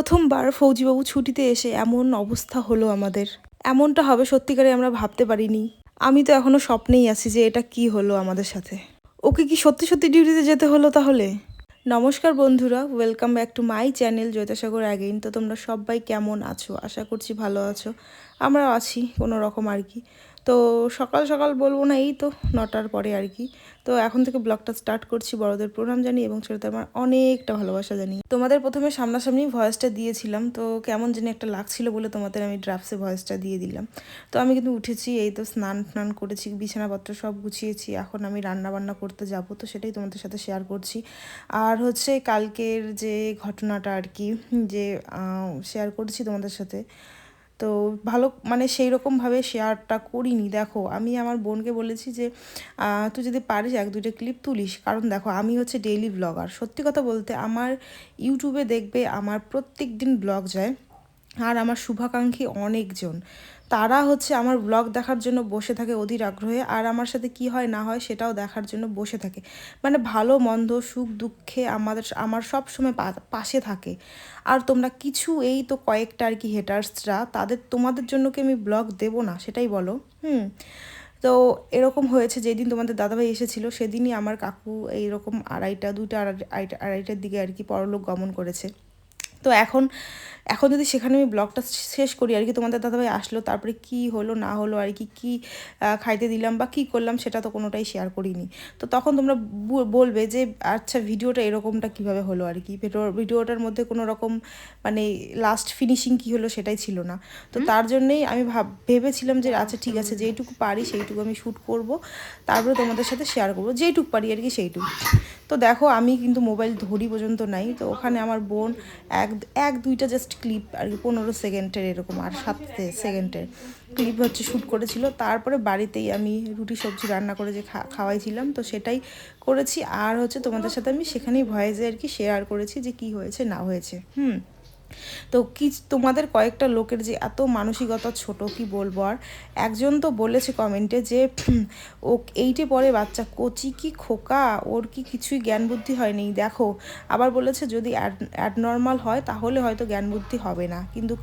প্রথমবার ফৌজিবাবু ছুটিতে এসে এমন অবস্থা হলো আমাদের। এমনটা হবে সত্যিকারে আমরা ভাবতে পারিনি। আমি তো এখনও স্বপ্নেই আছি যে এটা কি হলো আমাদের সাথে। ওকে কি সত্যি সত্যি ডিউটিতে যেতে হলো তাহলে? নমস্কার বন্ধুরা, welcome back to my channel Joytasagar again. তো তোমরা সবাই কেমন আছো? আশা করছি ভালো আছো। আমরা আছি কোনো রকম আর কি। তো সকাল সকাল বলব না, এই তো নটার পরে আর কি। তো এখন থেকে ব্লগটা স্টার্ট করছি বড়দের প্রণাম জানি এবং ছোটদের আমার অনেকটা ভালোবাসা জানি তোমাদের প্রথমে সামনাসামনি ভয়েসটা দিয়েছিলাম, তো কেমন জানি একটা লাগছিল বলে তোমাদের আমি ড্রাফসে ভয়েসটা দিয়ে দিলাম। তো আমি কিন্তু উঠেছি, এই তো স্নান টান করেছি, বিছানাপত্র সব গুছিয়েছি, এখন আমি রান্না বান্না করতে যাব, তো সেটাই তোমাদের সাথে শেয়ার করছি। আর হচ্ছে কালকের যে ঘটনাটা আর কি, যে শেয়ার করছি তোমাদের সাথে তো ভালো মানে সেই রকমভাবে শেয়ারটা করিনি। দেখো, আমি আমার বোনকে বলেছি যে তুই যদি পারিস এক দুটো ক্লিপ তুলিস। কারণ দেখো, আমি হচ্ছে ডেইলি ব্লগার সত্যি কথা বলতে আমার ইউটিউবে দেখবে আমার প্রত্যেক দিন ব্লগ যায়। আর আমার শুভাকাঙ্ক্ষী অনেকজন। তারা হচ্ছে আমার ব্লগ দেখার জন্য বসে থাকে অধীর আগ্রহে, আর আমার সাথে কি হয় না হয় সেটাও দেখার জন্য বসে থাকে। মানে ভালো, মন্দ, সুখ, দুঃখে আমাদের, আমার সব সময় পাশে থাকে। আর তোমরা কিছু এই তো কয়েকটা আর কি হেটার্সরা তাদের, তোমাদের জন্য কি আমি ব্লগ দেবো না, সেটাই বলো। হুম। তো এরকম হয়েছে, যেদিন তোমাদের দাদাভাই এসেছিল, সেদিনই আমার কাকু এইরকম আড়াইটা, দুইটা আড়াইটা আড়াইটার দিকে আর কি পরলোক গমন করেছে। তো এখন এখন যদি সেখানে আমি ব্লগটা শেষ করি আর কি তোমাদের দাদাভাই আসলো তারপরে কি হলো না হলো আর কি কী খাইতে দিলাম বা কী করলাম সেটা তো কোনোটাই শেয়ার করিনি। তো তখন তোমরা বলবে যে আচ্ছা ভিডিওটা এরকমটা কীভাবে হলো আর কি? ভিডিওটার মধ্যে কোনো রকম মানে লাস্ট ফিনিশিং কী হলো সেটাই ছিল না। তো তার জন্যেই আমি ভাব ভেবেছিলাম যে আচ্ছা ঠিক আছে যেইটুকু পারি সেইটুকু আমি শ্যুট করব। তারপরে তোমাদের সাথে শেয়ার করব যেইটুকু পারি আর কি সেইটুকু। তো দেখো আমি কিন্তু মোবাইল ধরি পর্যন্ত নাই। তো ওখানে আমার বোন এক এক এক দুইটা জাস্ট ক্লিপ আর কি, পনেরো সেকেন্ডের এরকম আর সাত সেকেন্ডের ক্লিপ হচ্ছে শ্যুট করেছিল। তারপরে বাড়িতেই আমি রুটি, সবজি রান্না করে যে খাওয়াইছিলাম, তো সেটাই করেছি। আর হচ্ছে তোমাদের সাথে আমি সেখানেই ভয়েসে আর কি শেয়ার করেছি যে কি হয়েছে, না হয়েছে। হুম? তো কি তোমাদের কয়েকটা লোকের যে এত মানসিকতা ছোট, কি বলব? আর একজন তো বলেছে কমেন্টে যে ও এইটে পরে বাচ্চা, কচি কি খোকা? ওর কি কিছুই জ্ঞান বুদ্ধি হয়নি? দেখো, আবার বলেছে যদি অ্যাড নর্মাল হয় তাহলে হয়তো জ্ঞান বুদ্ধি হবে না। কিন্তু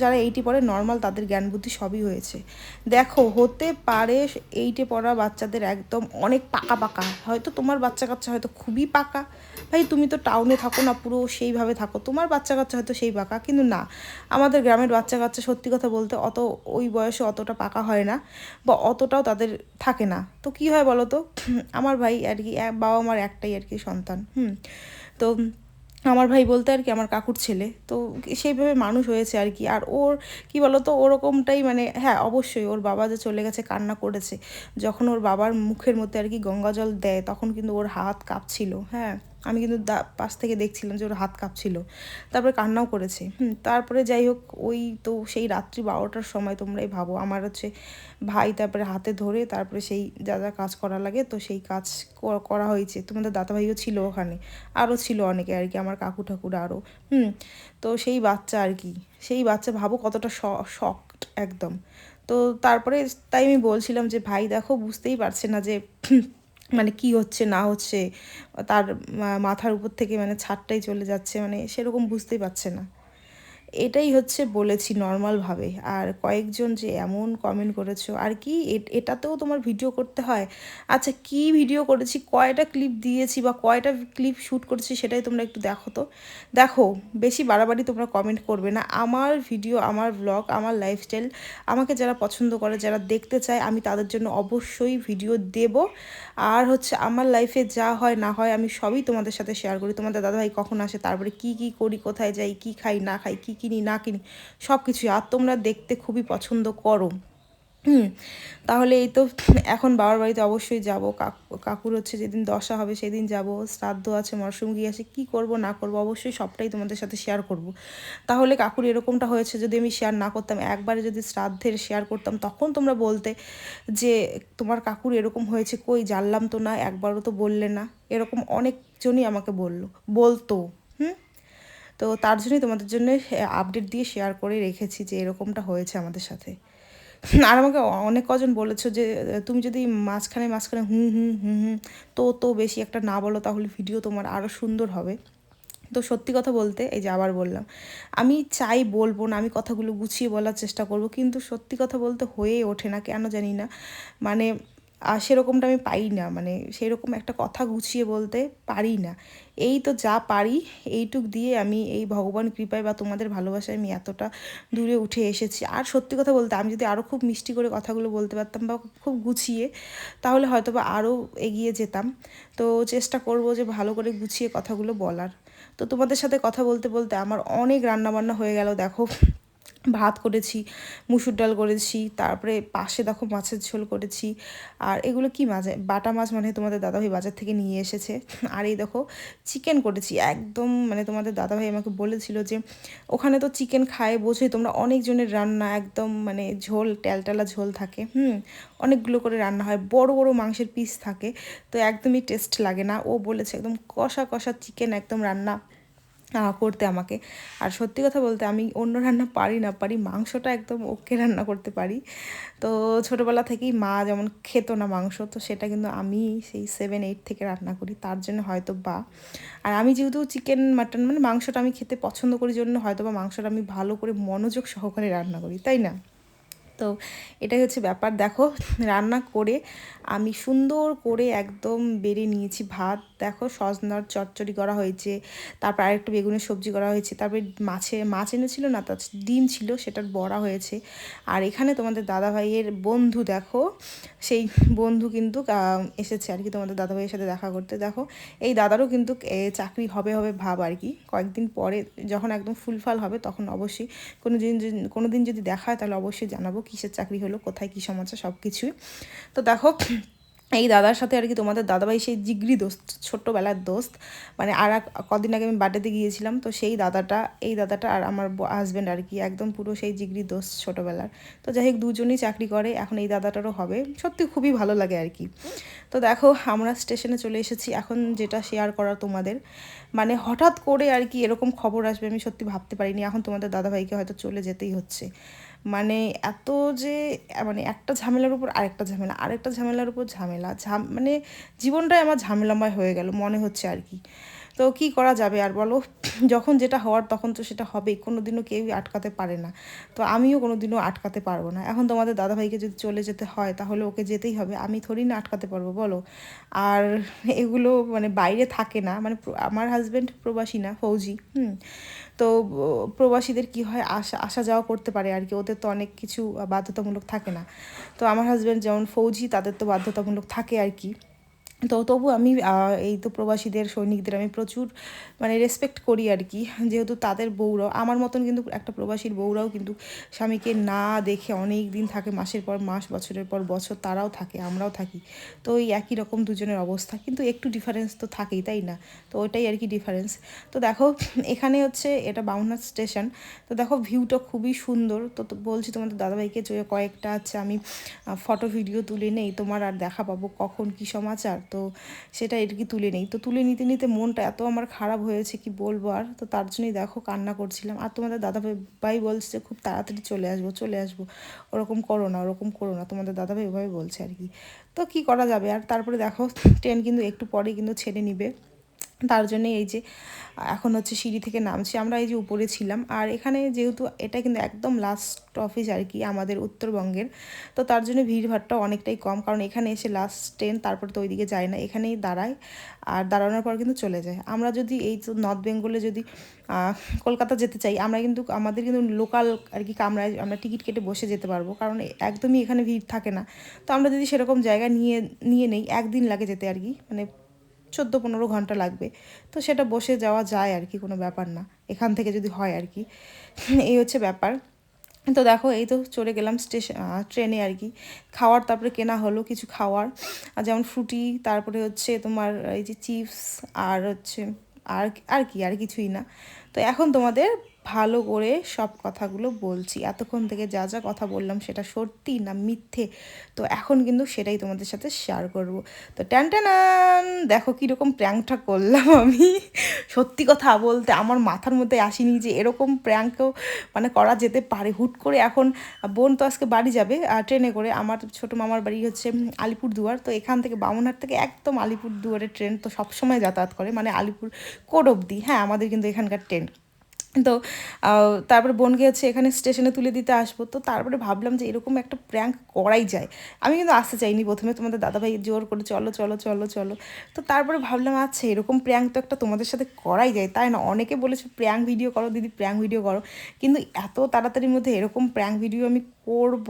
যারা এইটে পরে নর্মাল তাদের জ্ঞান বুদ্ধি সবই হয়েছে। দেখো, হতে পারে এইটে পড়া বাচ্চাদের একদম অনেক পাকা পাকা। হয়তো তোমার বাচ্চা কাচ্চা হয়তো খুবই পাকা। ভাই, তুমি তো টাউনে থাকো না, পুরো সেইভাবে থাকো। তোমার বাচ্চা কাচ্চা হয়তো সেই পাকা কিন্তু না। আমাদের গ্রামের বাচ্চা কাচ্চা সত্যি কথা বলতে অত ওই বয়সে অতটা পাকা হয় না বা অতটাও তাদের থাকে না। তো কি হয় বলো তো? আমার ভাই আর কি বাবা আমার একটাই আর কি সন্তান, হুম। তো আমার ভাই বলতে আর কি আমার কাকুর ছেলে। তো সেইভাবে মানুষ হয়েছে আর কি। আর ওর কি বলতো ওরকমটাই মানে হ্যাঁ অবশ্যই ওর বাবা যে চলে গেছে, কান্না করেছে, যখন ওর বাবার মুখের মধ্যে আর কি গঙ্গা জল দেয়, তখন কিন্তু ওর হাত কাঁপছিল হ্যাঁ। আমি কিন্তু পাশ থেকে দেখছিলাম যে ওর হাত কাঁপছিল। তারপরে কান্নাও করেছে। হুম, তারপরে যাই হোক, ওই তো সেই রাত্রি বারোটার সময় তোমরাই ভাবো। আমার হচ্ছে ভাই তারপরে হাতে ধরে তারপরে সেই যা যা কাজ করা লাগে, তো সেই কাজ করা হয়েছে। তোমাদের দাদাভাইও ছিল ওখানে। আরও ছিল অনেকে আর কি, আমার কাকু ঠাকুর আরও। হুম, তো সেই বাচ্চা আর কি। সেই বাচ্চা ভাবো কতটা শকড একদম। তো তারপরে তাই আমি বলছিলাম যে, ভাই দেখো, বুঝতেই পারছে না যে মানে কি হচ্ছে, না হচ্ছে, তার মাথার উপর থেকে মানে ছাদটাই চলে যাচ্ছে মানে সেরকম বুঝতেই পারছে না। এটাই হচ্ছে বলেছি নর্মালভাবে আর কয়েকজন যে এমন কমেন্ট করেছ, আর কি এটাতেও তোমার ভিডিও করতে হয়? আচ্ছা কি ভিডিও করেছি? কয়টা ক্লিপ দিয়েছি বা কয়টা ক্লিপ শ্যুট করেছি সেটাই তোমরা একটু দেখো তো। দেখো, বেশি বাড়াবাড়ি তোমরা কমেন্ট করবে না। আমার ভিডিও আমার ব্লগ আমার লাইফস্টাইল আমাকে যারা পছন্দ করে, যারা দেখতে চায়, আমি তাদের জন্য অবশ্যই ভিডিও দেব। আর হচ্ছে আমার লাইফে যা হয়, না হয়, আমি সবই তোমাদের সাথে শেয়ার করি। তোমাদের দাদাভাই কখন আসে? তারপরে কি কি করি, কোথায় যাই, কি খাই, না খাই কী কিনি, না কিনি সব কিছুই আর তোমরা দেখতে খুবই পছন্দ করো। হুম, তাহলে এই তো এখন বাবার বাড়িতে অবশ্যই যাব। কাকুর হচ্ছে যেদিন দশা হবে সেদিন যাব। শ্রাদ্ধ আছে, মরশুমগি আছে, কি করব, না করব, অবশ্যই সবটাই তোমাদের সাথে শেয়ার করব। তাহলে কাকুর এরকমটা হয়েছে, যদি আমি শেয়ার না করতাম, একবারে যদি শ্রাদ্ধের শেয়ার করতাম, তখন তোমরা বলতে যে, তোমার কাকুর এরকম হয়েছে, কই জানলাম তো না, একবারও তো বললে না। এরকম অনেকজনই আমাকে বলল, বলতো। হুম? তো তার জন্যই তোমাদের জন্য আপডেট দিয়ে শেয়ার করে রেখেছি যে এরকমটা হয়েছে আমাদের সাথে। আর আমাকে অনেক কজন বলেছ যে তুমি যদি মাঝখানে মাঝখানে হুম হুম হুম হুম, তো তো বেশি একটা না বলো, তাহলে ভিডিও তোমার আরও সুন্দর হবে। তো সত্যি কথা বলতে, এই যে আবার বললাম, আমি চাই বলব না, আমি কথাগুলো গুছিয়ে বলার চেষ্টা করব, কিন্তু সত্যি কথা বলতে হয়ে ওঠে না, কেন জানি না। মানে আর সেরকমটা আমি পাই না মানে সেরকম একটা কথা গুছিয়ে বলতে পারি না। এই তো যা পারি, এইটুক দিয়ে আমি এই ভগবান কৃপায় বা তোমাদের ভালোবাসায় আমি এতটা দূরে উঠে এসেছি। আর সত্যি কথা বলতে, আমি যদি আরও খুব মিষ্টি করে কথাগুলো বলতে পারতাম বা খুব গুছিয়ে, তাহলে হয়তো বা আরও এগিয়ে যেতাম। তো চেষ্টা করব যে ভালো করে গুছিয়ে কথাগুলো বলার। তো তোমাদের সাথে কথা বলতে বলতে আমার অনেক রান্নাবান্না হয়ে গেল, দেখো। ভাত করেছি, মুসুর ডাল করেছি, তারপরে পাশে দেখো মাছের ঝোল করেছি। আর এগুলো কি মাছ? বাটা মাছ মানে তোমাদের দাদাভাই বাজার থেকে নিয়ে এসেছে। আর এই দেখো চিকেন করেছি। একদম মানে তোমাদের দাদাভাই আমাকে বলেছিল যে, ওখানে তো চিকেন খায় বোঝোই, তোমরা অনেকজনের রান্না একদম মানে ঝোল, ট্যালটালা ঝোল থাকে, হুম? অনেকগুলো করে রান্না হয়, বড় বড় মাংসের পিস থাকে, তো একদমই টেস্ট লাগে না। ও বলেছে একদম কষা কষা চিকেন একদম রান্না করতে আমাকে। আর সত্যি কথা বলতে আমি অন্য রান্না পারি না, পারি মাংসটা একদম ওকে রান্না করতে পারি। তো ছোটোবেলা থেকেই মা যেমন খেত না মাংস, তো সেটা কিন্তু আমি সেই সেভেন এইট থেকে রান্না করি, তার জন্য হয়তো বা। আর আমি যেহেতু চিকেন মাটন মানে মাংসটা আমি খেতে পছন্দ করি, জন্য হয়তো বা মাংসটা আমি ভালো করে মনোযোগ সহকারে রান্না করি, তাই না? তো এটাই হচ্ছে ব্যাপার। দেখো, রান্না করে আমি সুন্দর করে একদম বেড়ে নিয়েছি ভাত দেখো সজনার চচ্চড়ি করা হয়েছে, তারপর আরেকটা বেগুনের সবজি করা হয়েছে, তারপরে মাছে মাছ এনেছিল না, তার ডিম ছিল, সেটার বড়া হয়েছে। আর এখানে তোমাদের দাদাভাইয়ের বন্ধু দেখো, সেই বন্ধু কিন্তু এসেছে আর কি তোমাদের দাদাভাইয়ের সাথে দেখা করতে। দেখো, এই দাদারও কিন্তু চাকরি হবে হবে ভাব আর কি। কয়েকদিন পরে যখন একদম ফুলফাল হবে, তখন অবশ্যই কোনো দিন কোনো দিন যদি দেখা হয়, তাহলে অবশ্যই জানাব কিসের চাকরি হলো, কোথায় কী সমস্যা সব কিছুই তো দেখো এই দাদার সাথে আর কি তোমাদের দাদাভাই সেই জিগরি দোস্ত, ছোট্টবেলার দোস্ত। মানে আর কদিন আগে আমি বার্থডেতে গিয়েছিলাম, তো সেই দাদাটা, এই দাদাটা আর আমার হাজব্যান্ড আর কি, একদম পুরো সেই জিগরি দোস্ত ছোটোবেলার। তো যাই হোক, দুজনেই চাকরি করে, এখন এই দাদাটারও হবে। সত্যি খুবই ভালো লাগে আর কি। তো দেখো, আমরা স্টেশনে চলে এসেছি, এখন যেটা শেয়ার করা তোমাদের। মানে হঠাৎ করে আর কি এরকম খবর আসবে, আমি সত্যি ভাবতে পারিনি। এখন তোমাদের দাদাভাইকে হয়তো চলে যেতেই হচ্ছে। মানে এত যে মানে একটা ঝামেলার উপর আরেকটা ঝামেলা, আরেকটা ঝামেলার উপর ঝামেলা, ঝাম মানে জীবনটাই আমার ঝামেলাময় হয়ে গেল, মনে হচ্ছে আর কি। তো কি করা যাবে আর বলো? যখন যেটা হওয়ার তখন তো সেটা হবেই কোনো দিনও কেউই আটকাতে পারে না। তো আমিও কোনো দিনও আটকাতে পারব না। এখন তোমাদের দাদাভাইকে যদি চলে যেতে হয়, তাহলে ওকে যেতেই হবে। আমি থরি না আটকাতে পারব, বলো? আর এগুলো মানে বাইরে থাকে না। মানে আমার হাজব্যান্ড প্রবাসী না, ফৌজি, হুম? তো প্রবাসীদের কি হয়? আসা আসা যাওয়া করতে পারে আর কি। ওদের তো অনেক কিছু বাধ্যতামূলক থাকে না। তো আমার হাজব্যান্ড যেমন ফৌজি, তাদের তো বাধ্যতামূলক থাকে আর কি। তো তবু আমি এই তো প্রবাসীদের, সৈনিকদের আমি প্রচুর মানে রেসপেক্ট করি আর কি। যেহেতু তাদের বউরাও আমার মতন কিন্তু একটা প্রবাসীর বউরাও কিন্তু স্বামীকে না দেখে অনেক দিন থাকে, মাসের পর মাস, বছরের পর বছর তারাও থাকে, আমরাও থাকি। তো এই একই রকম দুজনের অবস্থা, কিন্তু একটু ডিফারেন্স তো থাকেই, তাই না? তো ওইটাই আর কি ডিফারেন্স তো দেখো, এখানে হচ্ছে এটা বাউনার স্টেশন তো দেখো ভিউটা খুবই সুন্দর। তো বলছি তোমাদের দাদাভাইকে যে কয়েকটা আছে, আমি ফটো ভিডিও তুলে নেই, তোমার আর দেখা পাবো কখন, কী সমাচার? তো সেটা আর কি তুলে নেই। তো তুলে নিতে নিতে মনটা এত আমার খারাপ হয়েছে, কি বলব আর? তো তার জন্যই দেখো কান্না করছিলাম। আর তোমাদের দাদা ভাই বলছে খুব তাড়াতাড়ি চলে আসব চলে আসব। ওরকম করো না, ওরকম করো না। তোমাদের দাদা ভাই ওভাবে বলছে আর কি। তো কি করা যাবে? আর তারপরে দেখো ট্রেন কিন্তু একটু পরে কিন্তু ছেড়ে নিবে। তার জন্য এই যে, এখন হচ্ছে সিঁড়ি থেকে নামছি, আমরা এই যে উপরে ছিলাম। আর এখানে যেহেতু এটা কিন্তু একদম লাস্ট অফিস আর কি আমাদের উত্তরবঙ্গের, তো তার জন্য ভিড়ভাড়টা অনেকটাই কম। কারণ এখানে এসে লাস্ট ট্রেন তারপর তো ওইদিকে যায় না, এখানেই দাঁড়ায় আর দাঁড়ানোর পর কিন্তু চলে যায়। আমরা যদি এই তো নর্থ বেঙ্গলে যদি কলকাতা যেতে চাই, আমরা কিন্তু, আমাদের কিন্তু লোকাল আর কি কামরায় আমরা টিকিট কেটে বসে যেতে পারব। কারণ একদমই এখানে ভিড় থাকে না। তো আমরা যদি সেরকম জায়গা নিয়ে নিয়ে নেই, একদিন লাগে যেতে আর কি। মানে চোদ্দ পনেরো ঘণ্টা লাগবে। তো সেটা বসে যাওয়া যায় আর কি, কোনো ব্যাপার না। এখান থেকে যদি হয় আর কি। এই হচ্ছে ব্যাপার। তো দেখো, এই তো চলে গেলাম স্টেশন ট্রেনে আর কি। খাওয়ার তারপরে কেনা হলো কিছু খাওয়ার। যেমন ফ্রুটি, তারপরে হচ্ছে তোমার এই যে চিপস, আর হচ্ছে আর আর কি, আর কিছুই না। তো এখন তোমাদের ভালো করে সব কথাগুলো বলছি। এতক্ষণ থেকে যা যা কথা বললাম সেটা সত্যি না মিথ্যে? তো এখন কিন্তু সেটাই তোমাদের সাথে শেয়ার করব। তো ট্যান ট্যানান দেখো কীরকম প্র্যাঙ্কটা করলাম আমি। সত্যি কথা বলতে আমার মাথার মধ্যে আসেনি যে এরকম প্র্যাঙ্কও মানে করা যেতে পারে। হুট করে এখন বোন তো আজকে বাড়ি যাবে ট্রেনে করে আমার ছোটো মামার বাড়ি হচ্ছে আলিপুরদুয়ার। তো এখান থেকে বামনহাট থেকে একদম আলিপুরদুয়ারের ট্রেন তো সবসময় যাতায়াত করে মানে আলিপুর কোড অবধি। হ্যাঁ আমাদের কিন্তু এখানকার ট্রেন। তো তারপরে বোনকে হচ্ছে এখানে স্টেশনে তুলে দিতে আসব। তো তারপরে ভাবলাম যে এরকম একটা প্র্যাঙ্ক করাই যায়। আমি কিন্তু আসতে চাইনি প্রথমে, তোমাদের দাদাভাই জোর করে, চলো চলো চলো চলো। তো তারপরে ভাবলাম আচ্ছা এরকম প্র্যাঙ্ক তো একটা তোমাদের সাথে করাই যায়। তাই না, অনেকে বলেছে প্র্যাঙ্ক ভিডিও করো, দিদি প্র্যাঙ্ক ভিডিও করো। কিন্তু এত তাড়াতাড়ির মধ্যে এরকম প্র্যাঙ্ক ভিডিও আমি করব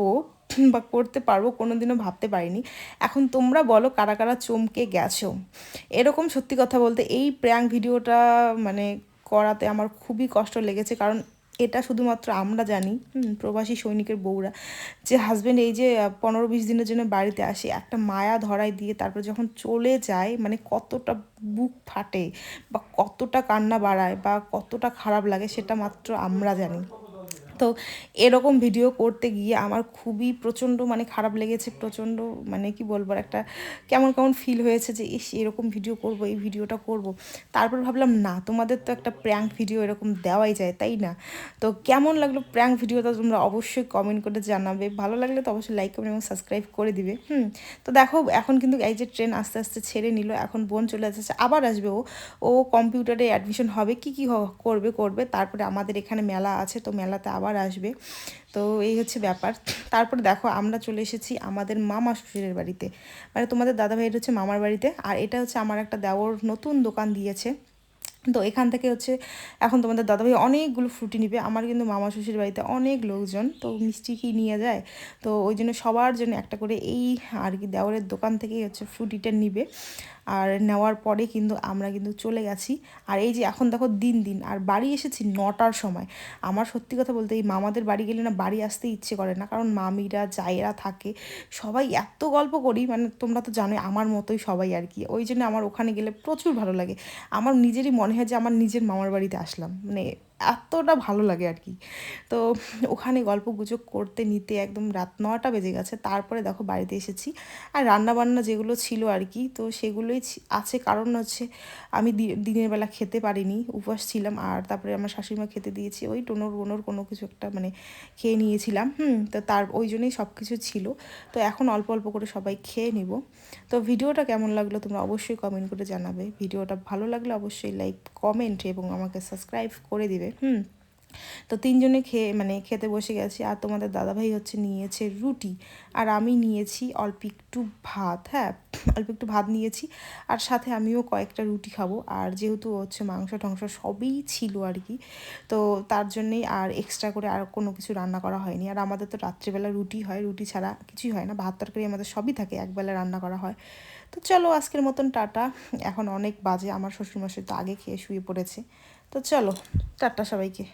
বা করতে পারব কোনো দিনও ভাবতে পারিনি। এখন তোমরা বলো, কারা কারা চমকে গেছো? এরকম সত্যি কথা বলতে, এই প্র্যাঙ্ক ভিডিওটা মানে করাতে আমার খুবই কষ্ট লেগেছে, কারণ এটা শুধুমাত্র আমরা জানি প্রবাসী সৈনিকের বউরা, যে হাজব্যান্ড এই যে পনেরো বিশ দিনের জন্য বাড়িতে আসে, একটা মায়া ধরাই দিয়ে তারপর যখন চলে যায় মানে কতটা বুক ফাটে বা কতটা কান্না বাড়ায় বা কতটা খারাপ লাগে সেটা মাত্র আমরা জানি। তো এরকম ভিডিও করতে গিয়ে আমার খুবই প্রচণ্ড মানে খারাপ লেগেছে, প্রচণ্ড মানে কি বলব একটা কেমন কেমন ফিল হয়েছে যে ইস, এরকম ভিডিও করব, এই ভিডিওটা করব। তারপর ভাবলাম, না, তোমাদের তো একটা প্র্যাঙ্ক ভিডিও এরকম দেওয়াই যায়, তাই না? তো কেমন লাগল প্র্যাঙ্ক ভিডিওটা তোমরা অবশ্যই কমেন্ট করে জানাবে। ভালো লাগলে তো অবশ্যই লাইক কমেন্ট এবং সাবস্ক্রাইব করে দিবে, হুম? তো দেখো, এখন কিন্তু এই যে ট্রেন আস্তে আস্তে ছেড়ে নিল, এখন বোন চলে যাচ্ছে, আবার আসবে ও। ও কম্পিউটারে অ্যাডমিশন হবে, কি কি করবে করবে। তারপরে আমাদের এখানে মেলা আছে, তো মেলাতে আবার আবার আসবে। তো এই হচ্ছে ব্যাপার। তারপর দেখো, আমরা চলে এসেছি আমাদের মামা শ্বশুরের বাড়িতে। মানে তোমাদের দাদা ভাইয়ের হচ্ছে মামার বাড়িতে। আর এটা হচ্ছে আমার একটা দেওর নতুন দোকান দিয়েছে। তো এখান থেকে হচ্ছে এখন তোমাদের দাদাভাই অনেকগুলো ফ্রুটি নিবে। আমার কিন্তু মামা শ্বশুর বাড়িতে অনেক লোকজন। তো মিষ্টি কি নিয়ে যায়? তো ওই জন্য সবার জন্য একটা করে এই আর কি দেওয়ারের দোকান থেকেই হচ্ছে ফ্রুটিটা নিবে। আর নেওয়ার পরে কিন্তু আমরা কিন্তু চলে গেছি। আর এই যে এখন দেখো দিন দিন, আর বাড়ি এসেছি নটার সময়। আমার সত্যি কথা বলতে এই মামাদের বাড়ি গেলে না বাড়ি আসতে ইচ্ছে করে না, কারণ মামিরা, জায়েরা থাকে, সবাই এত গল্প করি মানে তোমরা তো জানোই আমার মতোই সবাই আর কি। ওই জন্য আমার ওখানে গেলে প্রচুর ভালো লাগে। আমার নিজেরই মনে হয় যে আমার নিজের মামার বাড়িতে আসলাম। মানে এতটা ভালো লাগে আর কি। তো ওখানে গল্প গুজব করতে নিতে একদম রাত নটা বেজে গেছে, তারপরে দেখো বাড়িতে এসেছি। আর রান্না বান্না যেগুলো ছিল আর কি, তো সেগুলোই আছে। কারণ হচ্ছে আমি দিনের বেলা খেতে পারিনি উপবাস ছিলাম আর তারপরে আমার শাশুড়িমা খেতে দিয়েছি। ওই টোনোর বোনোর কোনো কিছু একটা মানে খেয়ে নিয়েছিলাম, হুম, তো তার, ওই জন্যই সব কিছু ছিল। তো এখন অল্প অল্প করে সবাই খেয়ে নিব। তো ভিডিওটা কেমন লাগল তোমরা অবশ্যই কমেন্ট করে জানাবে। ভিডিওটা ভালো লাগলে অবশ্যই লাইক কমেন্ট এবং আমাকে সাবস্ক্রাইব করে দিবে। হুম। তো তিনজনে খেয়ে মানে খেতে বসে গেছি। আর তোমাদের দাদাভাই হচ্ছে নিয়েছে রুটি। আর আমি নিয়েছি অল্প একটু ভাত হ্যাঁ অল্প একটু ভাত নিয়েছি। আর সাথে আমিও কয়েকটা রুটি খাব। আর যেহেতু হচ্ছে মাংস টাংস সবই ছিল আর কি, তো তার জন্যেই আর এক্সট্রা করে আর কোনো কিছু রান্না করা হয়নি। আর আমাদের তো রাত্রিবেলা রুটি হয়। রুটি ছাড়া কিছুই হয় না। ভাত, তরকারি আমাদের সবই থাকে। একবেলা রান্না করা হয়। তো চলো আজকের মতন টাটা। এখন অনেক বাজে, আমার শ্বশুরমশাই তো আগে খেয়ে শুয়ে পড়েছে। তো চলো, টাটা সবাইকে।